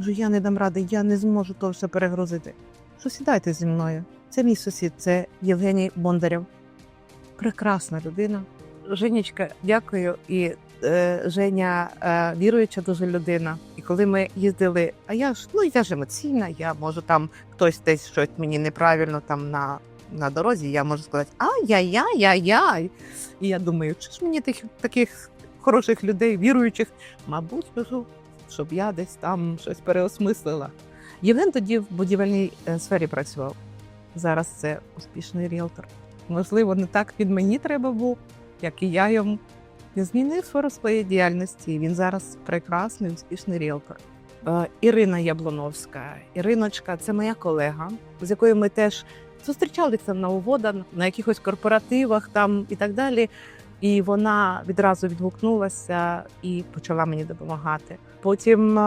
Кажу, я не дам ради, я не зможу то все перегрузити. Що сідайте зі мною? Це мій сусід, це Євгеній Бондарєв. Прекрасна людина. Женечка, дякую. І е, Женя е, віруюча дуже людина. І коли ми їздили, а я ж ну я ж емоційна, я можу там хтось десь щось мені неправильно там на, на дорозі, я можу сказати ай-яй-яй-яй-яй. І я думаю, чи ж мені тих таких хороших людей, віруючих, мабуть, кажу, щоб я десь там щось переосмислила. Євген тоді в будівельній е, сфері працював. Зараз це успішний ріелтор. Можливо, не так він мені треба був, як і я йому. Він змінив сферу своєї діяльності. Він зараз прекрасний, успішний ріелтор. Е, Ірина Яблоновська. Іриночка це моя колега, з якою ми теж зустрічалися на угодах, на якихось корпоративах там і так далі. І вона відразу відгукнулася і почала мені допомагати. Потім е,